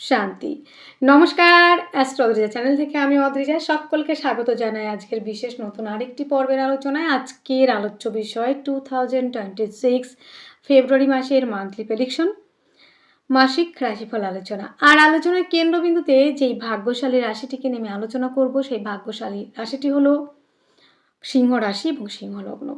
শান্তি। নমস্কার অ্যাস্ট্রোলজিয়া চ্যানেল থেকে আমি অদ্রিজা। সকলকে স্বাগত জানাই আজকের বিশেষ নতুন আরেকটি পর্বের আলোচনায়। আজকের আলোচ্য বিষয় two thousand twenty six February মাসের মান্থলি প্রেডিকশন মাসিক রাশিফল আলোচনা। আর আলোচনার কেন্দ্রবিন্দুতে যেই ভাগ্যশালী রাশিটিকে নেমে আলোচনা করব, সেই ভাগ্যশালী রাশিটি হলো সিংহ রাশি এবং সিংহ লগ্ন।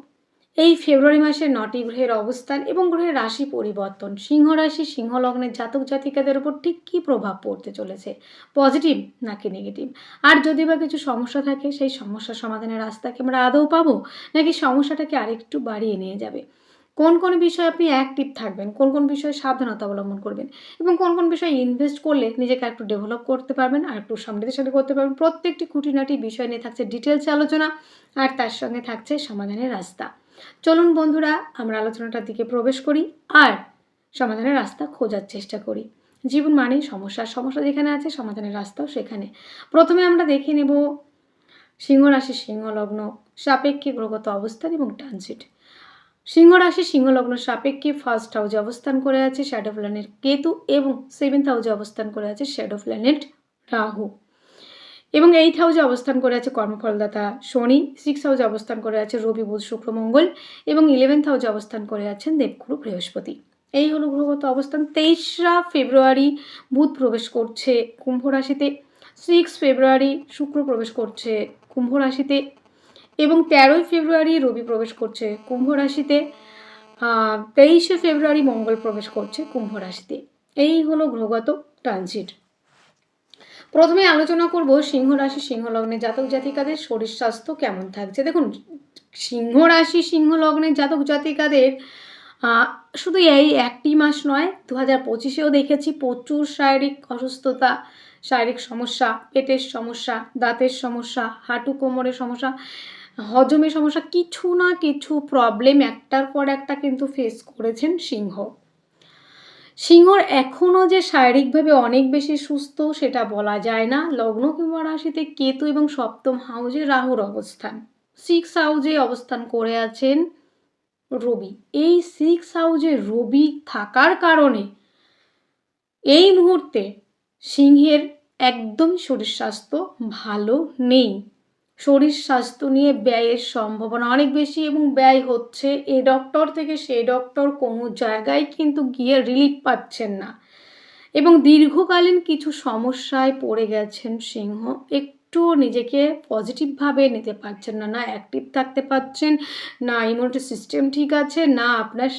এই ফেব্রুয়ারি মাসের নটি গ্রহের অবস্থান এবং গ্রহের রাশি পরিবর্তন। সিংহ রাশি, সিংহ লগ্নের জাতক জাতিকাদের উপর ঠিক কী প্রভাব পড়তে চলেছে? পজিটিভ নাকি নেগেটিভ? আর যদি বা কিছু সমস্যা থাকে, সেই সমস্যা সমাধানের রাস্তাকে আমরা আদৌ পাবো? নাকি সমস্যাটাকে আরেকটু বাড়িয়ে নিয়ে যাবে? কোন কোন বিষয়ে আপনি অ্যাক্টিভ থাকবেন? কোন কোন বিষয়ে সাবধানতা অবলম্বন করবেন? এবং কোন কোন বিষয়ে ইনভেস্ট করলে নিজেকে একটু ডেভেলপ করতে পারবেন আর একটু সমৃদ্ধশালী করতে পারবেন? প্রত্যেকটি খুঁটিনাটি বিষয় নিয়ে থাকছে ডিটেলস আলোচনা, আর তার সঙ্গে থাকছে সমাধানের রাস্তা। চলুন বন্ধুরা, আমরা আলোচনাটার দিকে প্রবেশ করি আর সমাধানের রাস্তা খোঁজার চেষ্টা করি। জীবন মানেই সমস্যা সমস্যা যেখানে আছে সমাধানের রাস্তাও সেখানে। প্রথমে আমরা দেখে নেব সিংহ রাশি সিংহ লগ্ন সাপেক্ষে গ্রহগত অবস্থান এবং ট্রানজিট। সিংহ রাশি সিংহ লগ্ন সাপেক্ষে ফার্স্ট হাউজে অবস্থান করে আছে শ্যাডো প্ল্যানেট কেতু এবং সেভেন্থ হাউজে অবস্থান করে আছে শ্যাডো প্ল্যানেট রাহু। এবং এইট হাউসে অবস্থান করে আছে কর্মফলদাতা শনি সিক্স হাউসে অবস্থান করে আছে রবি, বুধ, শুক্র, মঙ্গল এবং ইলেভেন্থ হাউসে অবস্থান করে আছেন দেবগুরু, বৃহস্পতি। এই হলো গ্রহগত অবস্থান। তেইশরা ফেব্রুয়ারি বুধ প্রবেশ করছে কুম্ভ রাশিতে সিক্স ফেব্রুয়ারি শুক্র প্রবেশ করছে কুম্ভ রাশিতে এবং তেরোই ফেব্রুয়ারি রবি প্রবেশ করছে কুম্ভ রাশিতে তেইশে ফেব্রুয়ারি মঙ্গল প্রবেশ করছে কুম্ভ রাশিতে। এই হলো গ্রহগত ট্রানজিট প্রথমে আলোচনা করব সিংহ রাশি, সিংহ লগ্নে জাতক জাতিকাদের শরীর স্বাস্থ্য কেমন থাকছে? দেখুন, সিংহ রাশি, সিংহ লগ্নের জাতক জাতিকাদের শুধু এই একটি মাস নয় দু হাজার পঁচিশেও দেখেছি প্রচুর শারীরিক অসুস্থতা, শারীরিক সমস্যা, পেটের সমস্যা, দাঁতের সমস্যা, হাঁটু কোমরের সমস্যা হজমের সমস্যা, কিছু না কিছু প্রবলেম একটার পর একটা কিন্তু ফেস করেছেন সিংহ। সিংহর এখনও যে শারীরিকভাবে অনেক বেশি সুস্থ সেটা বলা যায় না। লগ্ন কিংবা রাশিতে কেতু এবং সপ্তম হাউজে রাহুর অবস্থান। সিক্স হাউজে অবস্থান করে আছেন রবি। এই সিক্স হাউজে রবি থাকার কারণে এই মুহূর্তে সিংহের একদমই শরীর স্বাস্থ্য ভালো নেই। শরীর স্বাস্থ্য নিয়ে ব্যয়ের সম্ভাবনা অনেক বেশি এবং ব্যয় হচ্ছে। এ ডক্টর থেকে সে ডক্টর কোনো জায়গায় কিন্তু গিয়ে রিলিফ পাচ্ছেন না। এবং দীর্ঘকালীন কিছু সমস্যায় পড়ে গেছেন সিংহ। একটু নিজেকে পজিটিভভাবে নিতে পারছেন না না অ্যাক্টিভ থাকতে পারছেন, না ইমিউনিটি সিস্টেম ঠিক আছে, না আপনার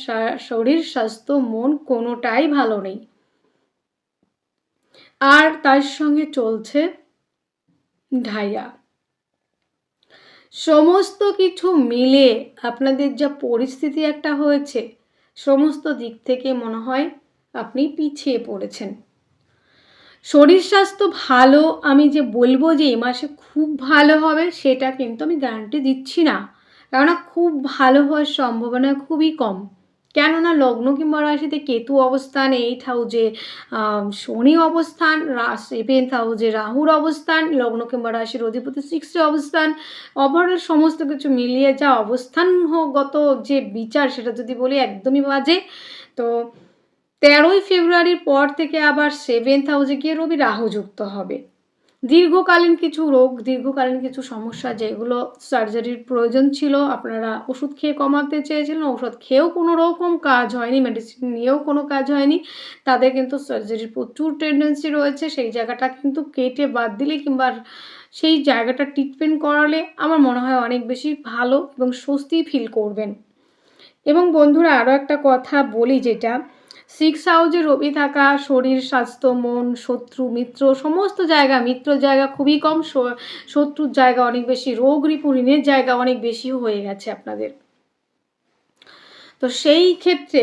শরীর স্বাস্থ্য, মন কোনোটাই ভালো নেই। আর তার সঙ্গে চলছে ঢাইয়া। সমস্ত কিছু মিলে আপনাদের যা পরিস্থিতি একটা হয়েছে, সমস্ত দিক থেকে মনে হয় আপনি পিছিয়ে পড়েছেন। শরীর স্বাস্থ্য ভালো, আমি যে বলব যে এ মাসে খুব ভালো হবে, সেটা কিন্তু আমি গ্যারান্টি দিচ্ছি না। কেননা খুব ভালো হওয়ার সম্ভাবনা খুবই কম। কেননা লগ্ন কিংবা রাশিতে কেতু অবস্থান এইট হাউজে শনি অবস্থান সেভেন্থ হাউজে রাহুর অবস্থান, লগ্ন কিংবা রাশির অধিপতি সিক্সে অবস্থান। ওভারঅল সমস্ত কিছু মিলিয়ে যা অবস্থানগত যে বিচার সেটা যদি বলি একদমই বাজে। তো তেরোই ফেব্রুয়ারির পর থেকে আবার সেভেন্থ হাউজে গিয়ে রবি রাহু যুক্ত হবে। দীর্ঘকালীন কিছু রোগ, দীর্ঘকালীন কিছু সমস্যা যেগুলো সার্জারির প্রয়োজন ছিল, আপনারা ওষুধ খেয়ে কমাতে চেয়েছিলেন ওষুধ খেয়েও কোনো রকম কাজ হয়নি মেডিসিন নিয়েও কোনো কাজ হয়নি, তাদের কিন্তু সার্জারির প্রচুর টেন্ডেন্সি রয়েছে, সেই জায়গাটা কিন্তু কেটে বাদ দিলে কিংবা সেই জায়গাটা ট্রিটমেন্ট করালে আমার মনে হয় অনেক বেশি ভালো এবং স্বস্তি ফিল করবেন। এবং বন্ধুরা আরও একটা কথা বলি যেটা সিক্স হাউজে রবি থাকা, শরীর, স্বাস্থ্য, মন, শত্রু, মিত্র, সমস্ত জায়গা, মিত্র জায়গা খুবই কম শত্রুর জায়গা অনেক বেশি, রোগ রিপু ঋণের জায়গা অনেক বেশি হয়ে গেছে আপনাদের। তো সেই ক্ষেত্রে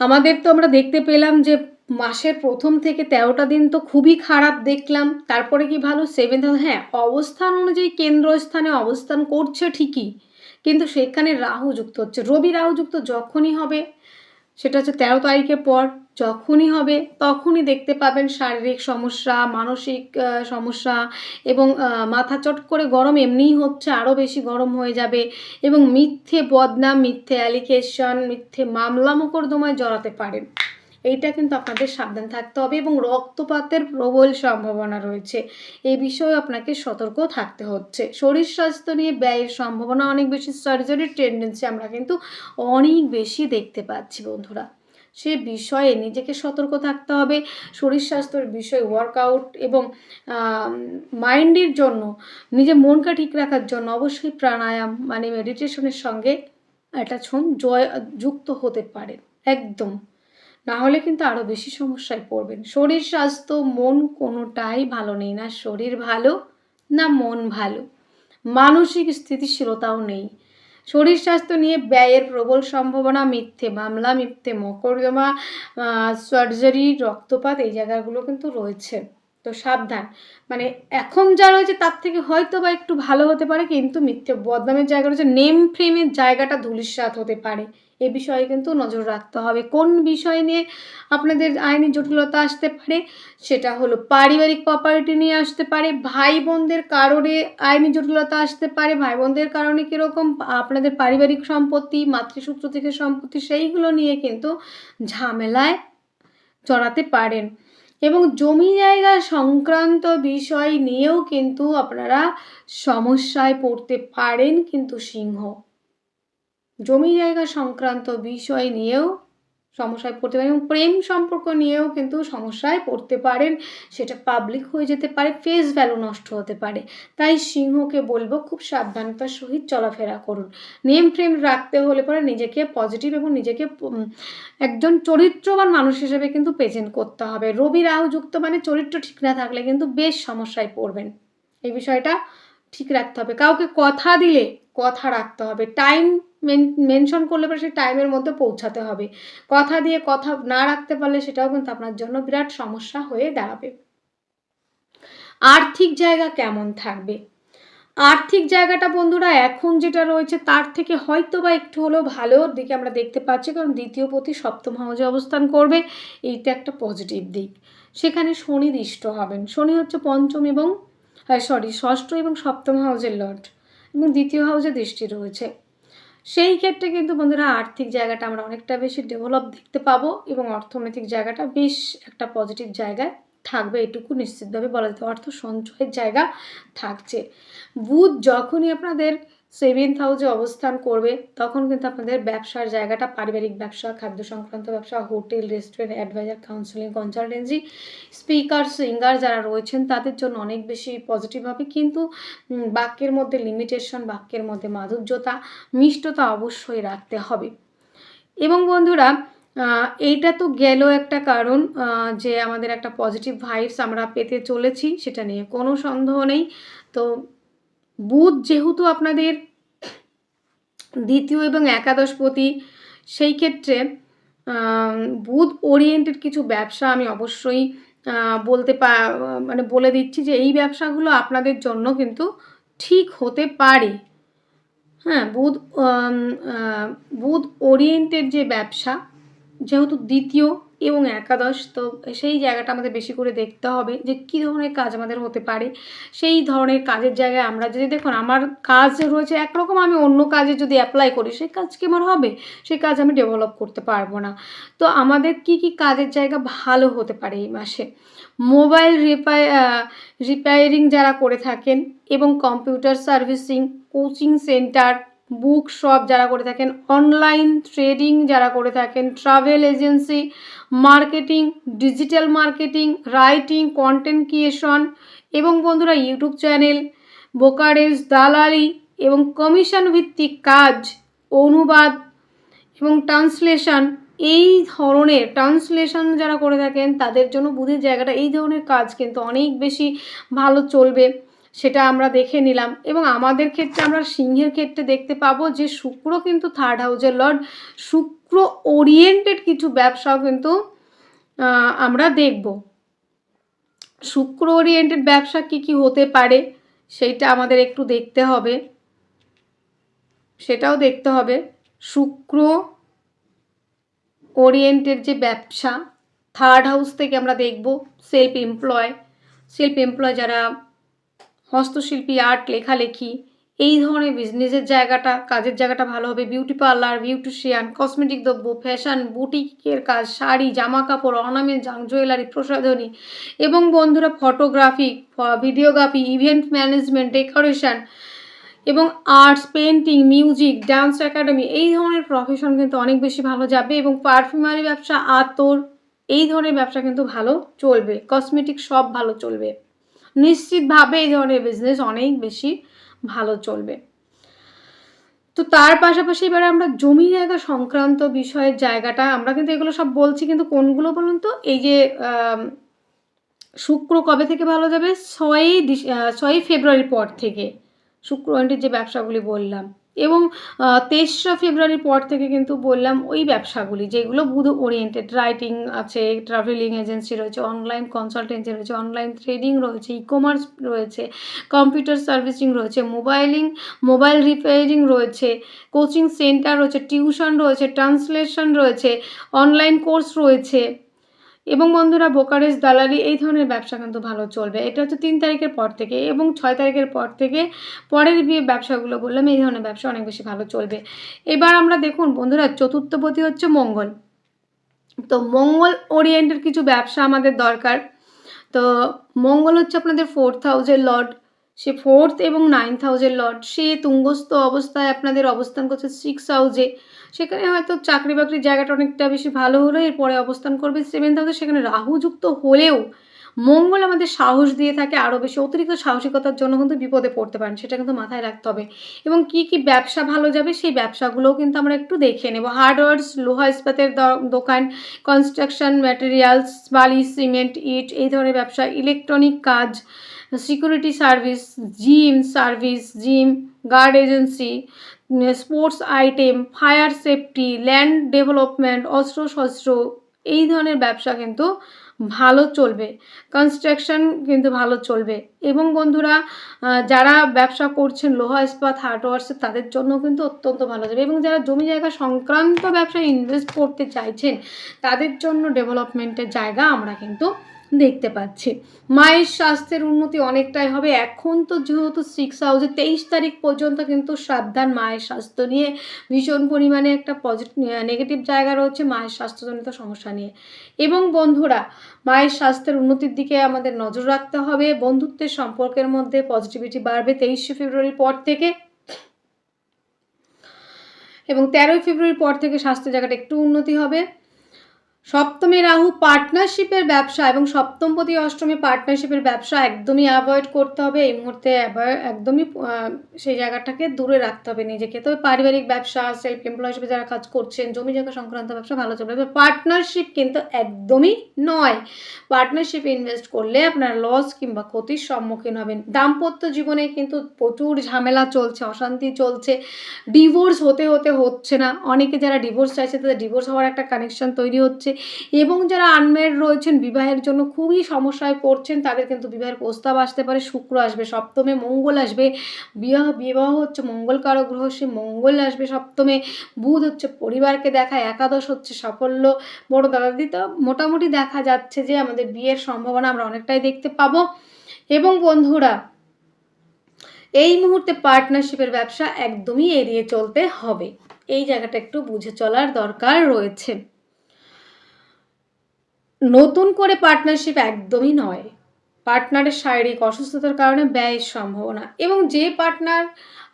আমাদের তো আমরা দেখতে পেলাম যে মাসের প্রথম থেকে তেরোটা দিন তো খুবই খারাপ দেখলাম, তারপরে কি ভালো? সেভেন্থ হ্যাঁ অবস্থান অনুযায়ী কেন্দ্রস্থানে অবস্থান করছে ঠিকই, কিন্তু সেখানে রাহু যুক্ত হচ্ছে। রবি রাহু যুক্ত যখনই হবে সেটা হচ্ছে তেরো তারিখের পর যখনই হবে তখনই দেখতে পাবেন শারীরিক সমস্যা, মানসিক সমস্যা এবং মাথা চট করে গরম এমনিই হচ্ছে আরও বেশি গরম হয়ে যাবে এবং মিথ্যে বদনাম, মিথ্যে অ্যালিকেশন মিথ্যে মামলা মোকদ্দমায় জড়াতে পারেন। এইটা কিন্তু আপনাদের সাবধান থাকতে হবে এবং রক্তপাতের প্রবল সম্ভাবনা রয়েছে। এই বিষয়ে আপনাকে সতর্ক থাকতে হচ্ছে। শরীর স্বাস্থ্য নিয়ে ব্যয়ের সম্ভাবনা অনেক বেশি সার্জারির টেন্ডেন্সি আমরা কিন্তু অনেক বেশি দেখতে পাচ্ছি বন্ধুরা। সে বিষয়ে নিজেকে সতর্ক থাকতে হবে, শরীর স্বাস্থ্যের বিষয়ে ওয়ার্কআউট এবং মাইন্ডের জন্য, নিজের মনকে ঠিক রাখার জন্য অবশ্যই প্রাণায়াম মানে মেডিটেশনের সঙ্গে অ্যাটাচন জয়, যুক্ত হতে পারে একদম। না হলে কিন্তু আরও বেশি সমস্যায় পড়বেন। শরীর স্বাস্থ্য, মন কোনোটাই ভালো নেই না। শরীর ভালো না মন ভালো। মানসিক স্থিতিশীলতাও নেই। শরীর স্বাস্থ্য নিয়ে ব্যয়ের প্রবল সম্ভাবনা, মিথ্যে মামলা, মিথ্যে মকরদমা সার্জারি রক্তপাত, এই জায়গাগুলো কিন্তু রয়েছে। তো সাবধান। মানে এখন যা রয়েছে তার থেকে হয়তো বা একটু ভালো হতে পারে, কিন্তু মিথ্যে বদনামের জায়গা রয়েছে। নেম ফ্রেমের জায়গাটা ধুলিস্বাত হতে পারে। এ বিষয়ে কিন্তু নজর রাখতে হবে। কোন বিষয় নিয়ে আপনাদের আইনি জটিলতা আসতে পারে সেটা হলো পারিবারিক প্রপার্টি নিয়ে আসতে পারে ভাই বোনদের কারণে আইনি জটিলতা আসতে পারে ভাই বোনদের কারণে কীরকম, আপনাদের পারিবারিক সম্পত্তি, মাতৃসূত্র থেকে সম্পত্তি সেইগুলো নিয়ে কিন্তু ঝামেলায় জড়াতে পারেন। এবং জমি জায়গা সংক্রান্ত বিষয় নিয়েও কিন্তু আপনারা সমস্যায় পড়তে পারেন কিন্তু সিংহ। জমি জায়গা সংক্রান্ত বিষয় নিয়েও সমস্যায় পড়তে পারেন এবং প্রেম সম্পর্ক নিয়েও কিন্তু সমস্যায় পড়তে পারেন। সেটা পাবলিক হয়ে যেতে পারে ফেস ভ্যালু নষ্ট হতে পারে। তাই সিংহকে বলব খুব সাবধানতার সহিত চলাফেরা করুন। নেম ফ্রেম রাখতে হলে পরে নিজেকে পজিটিভ এবং নিজেকে একজন চরিত্রবান মানুষ হিসেবে কিন্তু প্রেজেন্ট করতে হবে। রবি রাহু যুক্ত মানে চরিত্র ঠিক না থাকলে কিন্তু বেশ সমস্যায় পড়বেন। এই বিষয়টা ঠিক রাখতে হবে। কাউকে কথা দিলে কথা রাখতে হবে। টাইম মেনশন করলে পরে সেই টাইমের মধ্যে পৌঁছাতে হবে। কথা দিয়ে কথা না রাখতে পারলে সেটাও কিন্তু আপনার জন্য বিরাট সমস্যা হয়ে দাঁড়াবে। আর্থিক জায়গা কেমন থাকবে? আর্থিক জায়গাটা বন্ধুরা এখন যেটা রয়েছে তার থেকে হয়তো বা একটু হলেও ভালোর দিকে আমরা দেখতে পাচ্ছি। কারণ দ্বিতীয় পতি সপ্তম হাউজে অবস্থান করবে। এইটা একটা পজিটিভ দিক। সেখানে শনি দৃষ্ট হবেন। শনি হচ্ছে পঞ্চম এবং সরি ষষ্ঠ এবং সপ্তম হাউজের লর্ড এবং দ্বিতীয় হাউজে দৃষ্টি রয়েছে। সেই ক্ষেত্রে কিন্তু বন্ধুরা আর্থিক জায়গাটা আমরা অনেকটা বেশি ডেভেলপ দেখতে পাবো এবং অর্থনৈতিক জায়গাটা বেশ একটা পজিটিভ জায়গায় থাকবে, এটুকু নিশ্চিতভাবে বলা যেতে অর্থ সঞ্চয়ের জায়গা থাকছে। বুধ যখনই আপনাদের সেভেন্থ হাউসে অবস্থান করবে, তখন কিন্তু আপনাদের ব্যবসার জায়গাটা, পারিবারিক ব্যবসা, খাদ্য সংক্রান্ত ব্যবসা, hotel, restaurant, adviser, counselling, consultancy, speaker, singer যারা রয়েছেন, তাদের জন্য অনেক বেশি পজিটিভ হবে। কিন্তু বাক্যের মধ্যে লিমিটেশন বাক্যের মধ্যে মাধুর্যতা, মিষ্টতা অবশ্যই রাখতে হবে। এবং বন্ধুরা এইটা তো গেল একটা কারণ যে আমাদের একটা পজিটিভ ভাইবস আমরা পেতে চলেছি, সেটা নিয়ে কোনো সন্দেহ নেই। তো বুধ যেহেতু আপনাদের দ্বিতীয় এবং একাদশ একাদশপতি সেই ক্ষেত্রে বুধ ওরিয়েন্টেড কিছু ব্যবসা আমি অবশ্যই বলতে পা মানে বলে দিচ্ছি যে এই ব্যবসাগুলো আপনাদের জন্য কিন্তু ঠিক হতে পারে। হ্যাঁ বুধ বুধ ওরিয়েন্টেড যে ব্যবসা, যেহেতু দ্বিতীয় এবং একাদশ, তো সেই জায়গাটা আমাদের বেশি করে দেখতে হবে যে কী ধরনের কাজ আমাদের হতে পারে। সেই ধরনের কাজের জায়গায় আমরা যদি দেখুন, আমার কাজ রয়েছে একরকম, আমি অন্য কাজে যদি অ্যাপ্লাই করি, সেই কাজ কি আমার হবে? সেই কাজ আমি ডেভেলপ করতে পারব না। তো আমাদের কি কি কাজের জায়গা ভালো হতে পারে এই মাসে? মোবাইল রিপাই রিপেয়ারিং যারা করে থাকেন এবং computer servicing coaching centre book shop যারা করে থাকেন, অনলাইন ট্রেডিং যারা করে থাকেন, travel agency, marketing, digital marketing, writing, content creation এবং বন্ধুরা ইউটিউব চ্যানেল বোকারেজ দালালি এবং কমিশন ভিত্তিক কাজ, অনুবাদ এবং ট্রান্সলেশন, এই ধরনের ট্রান্সলেশন যারা করে থাকেন, তাদের জন্য বুধের জায়গাটা, এই ধরনের কাজ কিন্তু অনেক বেশি ভালো চলবে। সেটা আমরা দেখে নিলাম। এবং আমাদের ক্ষেত্রে আমরা সিংহের ক্ষেত্রে দেখতে পাবো যে শুক্র কিন্তু থার্ড হাউজের লর্ড শুক্র ওরিয়েন্টেড কিছু ব্যবসাও কিন্তু আমরা দেখব। শুক্র ওরিয়েন্টেড ব্যবসা কি কি হতে পারে সেইটা আমাদের একটু দেখতে হবে। সেটাও দেখতে হবে। শুক্র ওরিয়েন্টেড যে ব্যবসা থার্ড হাউস থেকে আমরা দেখব। সেলফ এমপ্লয় সেলফ এমপ্লয় যারা হস্তশিল্পী, আর্ট, লেখালেখি, এই ধরনের বিজনেসের জায়গাটা, কাজের জায়গাটা ভালো হবে। বিউটি পার্লার বিউটিশিয়ান কসমেটিক দ্রব্য ফ্যাশন বুটিকের কাজ, শাড়ি জামা কাপড় অর্নামেন্ট জাং জুয়েলারি প্রসাধনী এবং বন্ধুরা photography videography event management decoration এবং arts painting music dance academy এই ধরনের প্রফেশন কিন্তু অনেক বেশি ভালো যাবে এবং পারফিউমারি ব্যবসা, আতর, এই ধরনের ব্যবসা কিন্তু ভালো চলবে। কসমেটিক সব ভালো চলবে। নিশ্চিতভাবে এই ধরনের বিজনেস অনেক বেশি ভালো চলবে। তো তার পাশাপাশি এবারে আমরা জমি জায়গা সংক্রান্ত বিষয়ের জায়গাটা, আমরা কিন্তু এগুলো সব বলছি, কিন্তু কোনগুলো বলুন তো? এই যে শুক্র কবে থেকে ভালো যাবে? ছয়ই ছয়ই ফেব্রুয়ারির পর থেকে। শুক্র যে ব্যবসাগুলি বললাম। এবং তেসরা ফেব্রুয়ারির পর থেকে কিন্তু বললাম ওই ব্যবসাগুলি, যেগুলো বুধ ওরিয়েন্টেড রাইটিং আছে ট্রাভেলিং এজেন্সি রয়েছে অনলাইন কনসালটেন্সি রয়েছে অনলাইন ট্রেডিং রয়েছে ই কমার্স রয়েছে কম্পিউটার সার্ভিসিং রয়েছে মোবাইলিং মোবাইল রিপেয়ারিং রয়েছে কোচিং সেন্টার রয়েছে টিউশন রয়েছে ট্রান্সলেশন রয়েছে অনলাইন কোর্স রয়েছে। এবং বন্ধুরা, ব্রোকারেজ, দালালি এই ধরনের ব্যবসা কিন্তু ভালো চলবে। এটা হচ্ছে তিন তারিখের পর থেকে এবং ছয় তারিখের পর থেকে পরের বিয়ে ব্যবসাগুলো বললাম, এই ধরনের ব্যবসা অনেক বেশি ভালো চলবে। এবার আমরা দেখুন বন্ধুরা, চতুর্থপতি হচ্ছে মঙ্গল। তো মঙ্গল ওরিয়েন্টের কিছু ব্যবসা আমাদের দরকার। তো মঙ্গল হচ্ছে আপনাদের ফোর্থ হাউসের লর্ড। সে ফোর্থ এবং নাইন্থ হাউজের লর্ড। সে তুঙ্গস্থ অবস্থায় আপনাদের অবস্থান করছে সিক্স হাউজে সেখানে হয়তো চাকরি বাকরির জায়গাটা অনেকটা বেশি ভালো হলো এরপরে অবস্থান করবে সেভেন্থ হাউজে সেখানে রাহু যুক্ত হলেও মঙ্গল আমাদের সাহস দিয়ে থাকে আরও বেশি। অতিরিক্ত সাহসিকতার জন্য কিন্তু বিপদে পড়তে পারেন, সেটা কিন্তু মাথায় রাখতে হবে। এবং কি কি ব্যবসা ভালো যাবে সেই ব্যবসাগুলোও কিন্তু আমরা একটু দেখে নেব। হার্ডওয়ার্স লোহা ইস্পাতের দোকান কনস্ট্রাকশন ম্যাটেরিয়ালস বালি সিমেন্ট ইট এই ধরনের ব্যবসা ইলেকট্রনিক কাজ security service gym service gym guard agency sports item fire safety land development অস্ত্র শস্ত্র এই ধরনের ব্যবসা কিন্তু ভালো চলবে। কনস্ট্রাকশন কিন্তু ভালো চলবে। এবং বন্ধুরা যারা ব্যবসা করছেন, লোহা ইস্পাত হার্ডওয়ার্সে তাদের জন্য কিন্তু অত্যন্ত ভালো যাবে এবং যারা জমি জায়গা সংক্রান্ত ব্যবসায় ইনভেস্ট করতে চাইছেন, তাদের জন্য ডেভেলপমেন্টের জায়গা আমরা কিন্তু দেখতে পাচ্ছি। মায়ের স্বাস্থ্যের উন্নতি অনেকটাই হবে। এখন তো যেহেতু সিক্স হাউসে তেইশ তারিখ পর্যন্ত কিন্তু সাবধান মায়ের স্বাস্থ্য নিয়ে। ভীষণ পরিমাণে একটা পজিটিভ নেগেটিভ জায়গা রয়েছে মায়ের স্বাস্থ্যজনিত সমস্যা নিয়ে। এবং বন্ধুরা, মায়ের স্বাস্থ্যের উন্নতির দিকে আমাদের নজর রাখতে হবে। বন্ধুত্বের সম্পর্কের মধ্যে পজিটিভিটি বাড়বে তেইশে ফেব্রুয়ারির পর থেকে। এবং তেরোই ফেব্রুয়ারির পর থেকে স্বাস্থ্য জায়গাটা একটু উন্নতি হবে। সপ্তমী রাহু পার্টনারশিপের ব্যবসা এবং সপ্তমপতি অষ্টমী পার্টনারশিপের ব্যবসা একদমই অ্যাভয়েড করতে হবে। এই মুহূর্তে একদমই সেই জায়গাটাকে দূরে রাখতে হবে নিজেকে। তবে পারিবারিক ব্যবসা সেলফ এমপ্লয় হিসেবে যারা কাজ করছেন জমি জায়গা সংক্রান্ত ব্যবসা ভালো চলবে। পার্টনারশিপ কিন্তু একদমই নয়। পার্টনারশিপ ইনভেস্ট করলে আপনার লস কিংবা ক্ষতির সম্মুখীন হবেন। দাম্পত্য জীবনে কিন্তু প্রচুর ঝামেলা চলছে, অশান্তি চলছে। ডিভোর্স হতে হতে হচ্ছে না। অনেকে যারা ডিভোর্স চাইছে, তাদের ডিভোর্স হওয়ার একটা কানেকশন তৈরি হচ্ছে। এবং যারা আনমেড রয়েছেন, বিবাহের জন্য খুবই সমস্যায় পড়ছেন, তাদের কিন্তু বিবাহের প্রস্তাব আসতে পারে। শুক্র আসবে, সপ্তমে মঙ্গল আসবে। বিবাহ বিবাহ হচ্ছে মঙ্গল কারক গ্রহ, সে মঙ্গল আসবে সপ্তমে। বুধ হচ্ছে পরিবারকে দেখায় একাদশ হচ্ছে সাফল্য। বড় দাদা দিদি তো মোটামুটি দেখা যাচ্ছে যে আমাদের বিয়ের সম্ভাবনা আমরা অনেকটাই দেখতে পাবো। এবং বন্ধুরা, এই মুহূর্তে পার্টনারশিপের ব্যবসা একদমই এড়িয়ে চলতে হবে। এই জায়গাটা একটু বুঝে চলার দরকার রয়েছে। নতুন করে পার্টনারশিপ একদমই নয়। পার্টনারের শারীরিক অসুস্থতার কারণে ব্যয়ের সম্ভাবনা এবং যে পার্টনার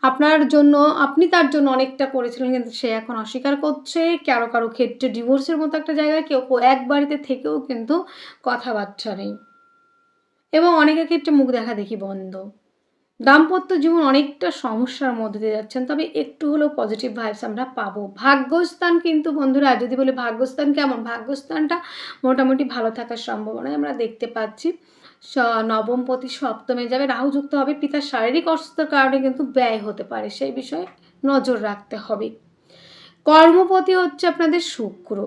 আপনার জন্য, আপনি তার জন্য অনেকটা করেছিলেন কিন্তু সে এখন অস্বীকার করছে। কারও কারও ক্ষেত্রে ডিভোর্সের মতো একটা জায়গায় কেউ এক বাড়িতে থেকেও কিন্তু কথাবার্তা নেই। এবং অনেকের ক্ষেত্রে মুখ দেখা দেখি বন্ধ। দাম্পত্য জীবন অনেকটা সমস্যার মধ্যে দিয়ে যাচ্ছেন, তবে একটু হলেও পজিটিভ ভাইবস আমরা পাবো। ভাগ্যস্থান কিন্তু বন্ধুরা, যদি বলি ভাগ্যস্থান কেমন? ভাগ্যস্থানটা মোটামুটি ভালো থাকার সম্ভাবনায় আমরা দেখতে পাচ্ছি। স- নবমপতি সপ্তমে যাবে রাহু যুক্ত হবে, পিতার শারীরিক অসুস্থতার কারণে কিন্তু ব্যয় হতে পারে, সেই বিষয়ে নজর রাখতে হবে। কর্মপতি হচ্ছে আপনাদের শুক্র।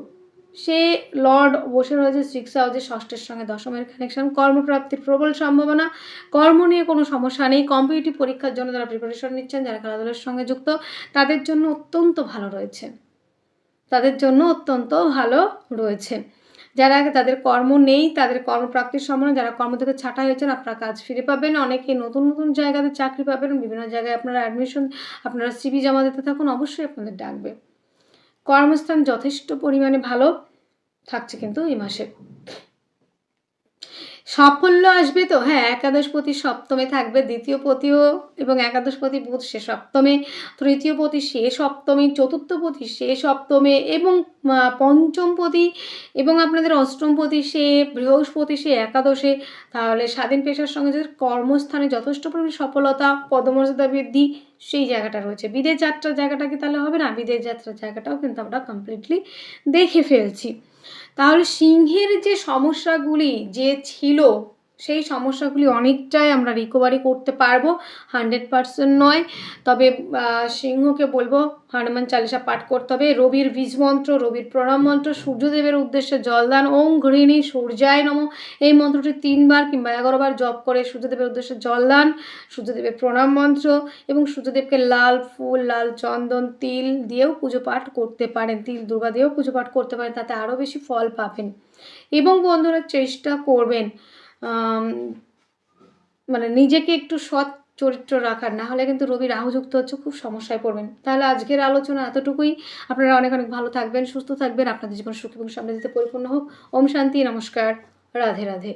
সে লর্ড বসে রয়েছে সিক্স হাউসে ষষ্ঠের সঙ্গে দশমের কানেকশন কর্মপ্রাপ্তির প্রবল সম্ভাবনা, কর্ম নিয়ে কোনো সমস্যা নেই। কম্পিটিটিভ পরীক্ষার জন্য যারা প্রিপারেশন নিচ্ছেন, যারা খেলাধুলার সঙ্গে যুক্ত, তাদের জন্য অত্যন্ত ভালো রয়েছে। তাদের জন্য অত্যন্ত ভালো রয়েছে। যারা তাদের কর্ম নেই, তাদের কর্মপ্রাপ্তির সম্ভাবনা, যারা কর্ম থেকে ছাঁটাই হয়েছেন, আপনারা কাজ ফিরে পাবেন। অনেকে নতুন নতুন জায়গাতে চাকরি পাবেন। বিভিন্ন জায়গায় আপনারা অ্যাডমিশন আপনারা সিবি জমা দিতে থাকুন। অবশ্যই আপনাদের ডাকবে। কর্মস্থান যথেষ্ট পরিমাণে ভালো থাকছে কিন্তু এই মাসে। সাফল্য আসবে তো? হ্যাঁ একাদশপতি সপ্তমে থাকবে, দ্বিতীয় পতিও এবং একাদশপতি বুধ সে সপ্তমে, তৃতীয় পতি সে সপ্তমে, চতুর্থ পতি সে সপ্তমে এবং পঞ্চম পতি এবং আপনাদের অষ্টম পতি সে, বৃহস্পতি সে একাদশে। তাহলে স্বাধীন পেশার সঙ্গে যাদের কর্মস্থানে যথেষ্ট পরিমাণে সফলতা, পদমর্যাদা বৃদ্ধি, সেই জায়গাটা রয়েছে। বিদেশ যাত্রার জায়গাটা কি তাহলে হবে না? বিদেশ যাত্রার জায়গাটাও কিন্তু আমরা কমপ্লিটলি দেখে ফেলছি। তাহলে সিংহের যে সমস্যাগুলি যে ছিল সেই সমস্যাগুলি অনেকটাই আমরা রিকভারি করতে পারব হান্ড্রেড পার্সেন্ট নয়। তবে সিংহকে বলব, হনুমান চালিসা পাঠ করতে হবে। রবির বীজ মন্ত্র, রবির প্রণাম মন্ত্র, সূর্যদেবের উদ্দেশ্যে জলদান ওম ঘৃণী সূর্যায় নম। এই মন্ত্রটি তিনবার কিংবা এগারোবার জপ করে সূর্যদেবের উদ্দেশ্যে জলদান সূর্যদেবের প্রণাম মন্ত্র এবং সূর্যদেবকে লাল ফুল, লাল চন্দন, তিল দিয়েও পুজো পাঠ করতে পারেন। তিল দুর্গা দিয়েও পুজো পাঠ করতে পারেন, তাতে আরও বেশি ফল পাবেন। এবং বন্ধুরা, চেষ্টা করবেন। মানে নিজেকে একটু সৎ চরিত্র রাখার, না হলে কিন্তু রবি রাহুযুক্ত হচ্ছে, খুব সমস্যায় পড়বেন। তাহলে আজকের আলোচনা এতটুকুই। আপনারা অনেক অনেক ভালো থাকবেন, সুস্থ থাকবেন। আপনাদের জীবন সুখ এবং সামনে সমৃদ্ধিতে পরিপূর্ণ হোক। ওম শান্তি, নমস্কার। রাধে রাধে।